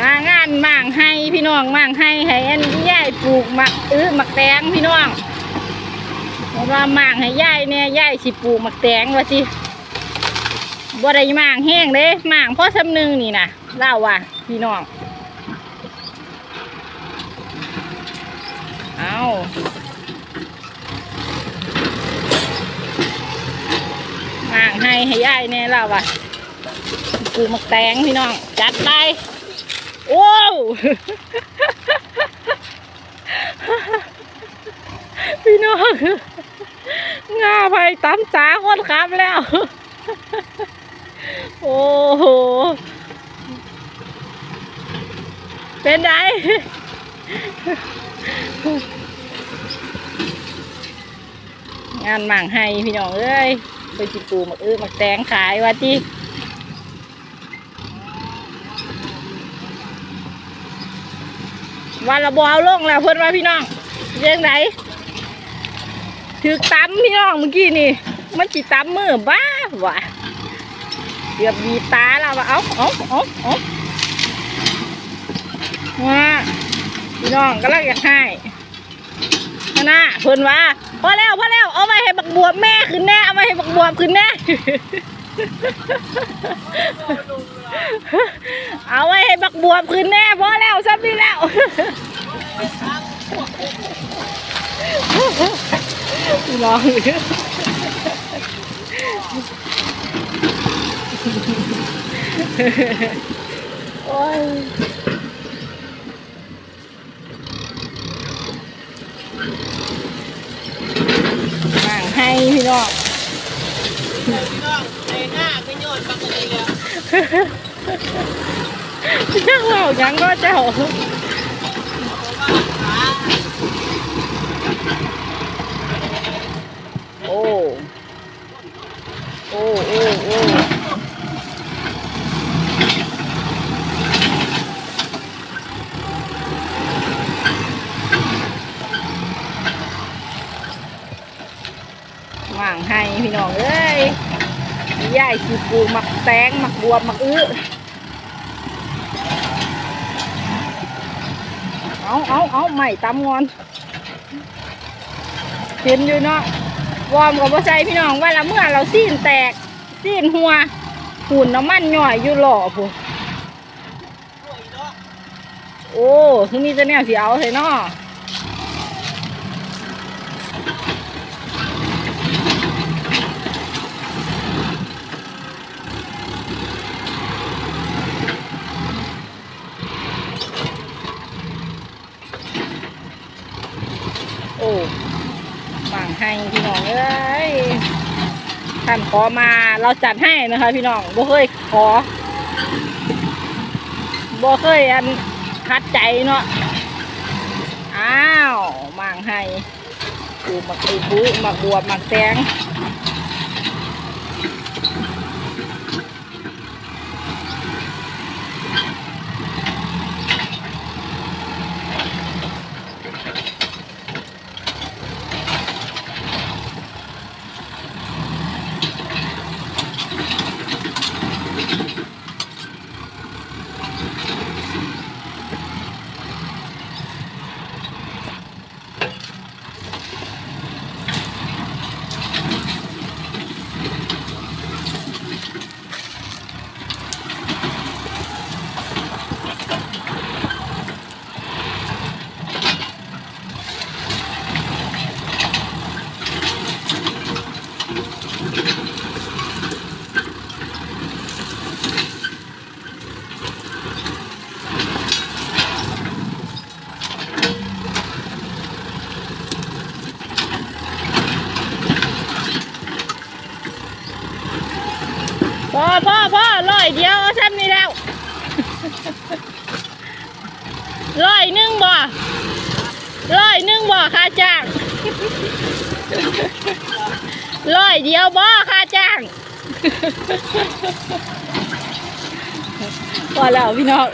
งานงานมั่างให้พี่น้องมั่างให้ให้อันยายปลูกมักอื้อมักแตงพี่น้องเพราะว่ามั่างให้ยายเนี่ยยายสิปลูกมักแตงว่าสิบ่ได้มั่างแห้งเด้มั่างพ่อสำนึงนี่นะเล่าว่าพี่น้องเอามั่างให้ให้ยายเนี่ยเล่าว่าปลูกมักแตงพี่น้องจัดไป โอ้วพี่น้องงาไปตำสาคนครับแล้ว โอ้โห เป็นไงงานหมั่งให้พี่น้องเอ้ยไปจิปลูกหมักอื้อหมักแตงขายว่าจี วันละบเอาลงแล้วเพิ่นว่าพี่น้องเรื่องไหนถือตำพี่น้องเมื่อกี้นี่มันจิตำมือบ้าวะเกือบบีตาแล้วว่าเอาเอาเอาเอาว่าพี่น้องก็เลังอยากให้นั่นนะเพิ่นว่าพอแล้วพอแล้วเอาไปให้บักบวบแม่ขึ้นแน่เอาไปให้บักบวบขึ้นแน่ เอาไว้ให้บักบวบขึ้นแน่พอแล้วซ้ำนี่แล้วลองโอ้ยมั่งให้พี่น้อง พี่น้องในหน้าไม่โยนปกติเลย ยังเล่ายังก็เจ้าโอ้โอ้โอ้โอ้ว่างให้พี่น้องเอ้ย ยายสิปลูกหมักแตงหมักบัวหมักอื้อเอาเอาเอาใหม่ตำงอนเห็นอยู่เนาะวอร์มกับว่าใจพี่น้องว่าละเมื่อเราซีนแตกซีนหัวหุ่นน้ำมันหน่อยอยู่หล่อผู้โอ้คือมีแต่แนวสีเอาเลยเนาะ โอ้บางให้พี่น้องเอ้ยท่านขอมาเราจัดให้นะคะ พี่น้องบ่เคยขอบ่เคยอันคัดใจเนาะอ้าวมางให้ปูหมักตีปูหมักบวบหมักแตง พ่อพ่อพ่อร้อยเดียวเอาซ้ำนี่แล้วร้อยหนึ่งบ่ร้อยหนึ่งบ่ค่าจ้างร้อยเดียวบ่ค่าจ้างพอแล้วพี่น้อง